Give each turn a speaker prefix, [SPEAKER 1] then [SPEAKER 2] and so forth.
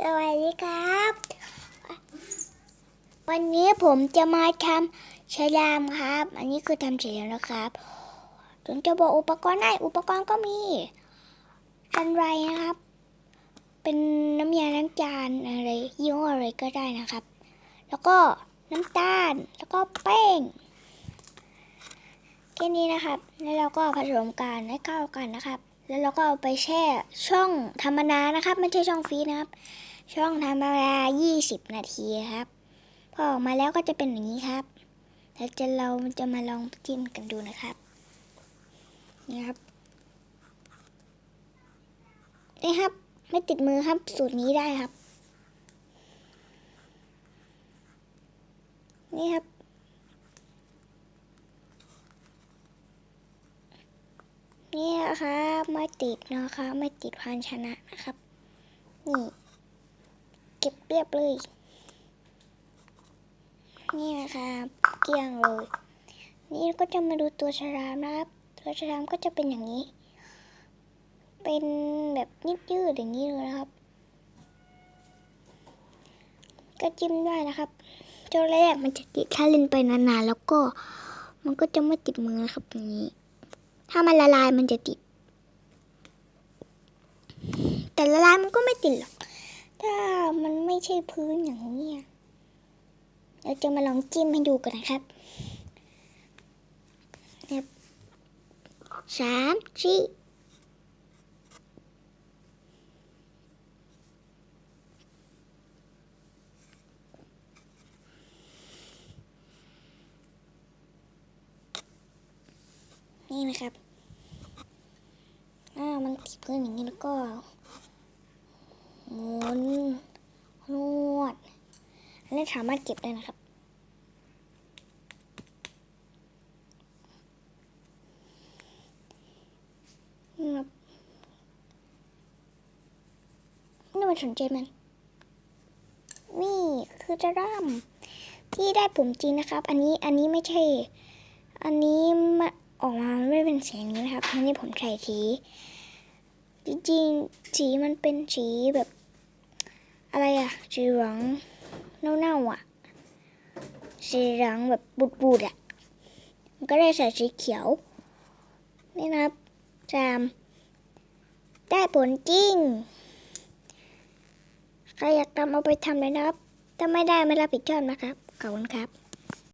[SPEAKER 1] สวัสดีครับ วันนี้ผมจะมาทำฉลามครับ อันนี้คือทำเสร็จแล้วนะครับถึงจะบอกอุปกรณ์ได้อุปกรณ์ก็มีกันไรนะครับ เป็นน้ำยาล้างจานอะไรยี่ห้ออะไรก็ได้นะครับ แล้วก็น้ำตาลแล้วก็แป้งแค่นี้นะครับ แล้วเราก็ผสมกันให้เข้ากันนะครับ แล้วเราก็เอาไปแช่ช่องธรรมดานะครับไม่ใช่ช่องฟรีนะครับ ช่องธรรมดา 20 นาทีครับ พอออกมาแล้วก็จะเป็นอย่างนี้ครับแล้วจะเราจะมาลองจิ้มกันดูนะครับนี่ครับนี่ครับ ไม่ติดมือครับสูตรนี้ได้ครับ นี่ครับ นี่นะครับไม่ติดนะคะไม่ติดพันชนะนะครับ นี่ เก็บเรียบเลยนี่นะครับเกลี้ยงเลย นี่ก็จะมาดูตัวฉลามนะครับ ตัวฉลามก็จะเป็นอย่างนี้ เป็นแบบยืดยืดอย่างนี้เลยนะครับ ก็จิ้มได้นะครับเจ้าแรกมันจะติดถ้าเล่นไปนานๆแล้วก็มันก็จะไม่ติดมือนะครับอย่างนี้ ถ้ามันละลายมันจะติด แต่ละลายมันก็ไม่ติดหรอก ถ้ามันไม่ใช่พื้นอย่างนี้เราจะมาลองจิ้มให้ดูกันนะครับนะครับสามสี่ นี่นะครับอ่ามันติดพื้นอย่างนี้แล้วก็หมุนนวดอันนี้สามารถเก็บได้นะครับ นี่ครับนี่มันสนใจมัน นี่คือจะร่ามที่ได้ผมจริงนะครับ อันนี้อันนี้ไม่ใช่ อันนี้มาออกมา เป็นสียงนี้นะครับอันนี้ผมใส่สี จริงๆ สีมันเป็นสีแบบ อะไรอะสีเหลืองเน่าๆอะสีเหลืองแบบบูดๆอะมันก็ได้ใส่สีเขียว นี่นะครับจามได้ผลจริง ใครอยากทำเอาไปทำเลยนะครับ ถ้าไม่ได้ไม่รับผิดชอบนะครับ ขอบคุณครับ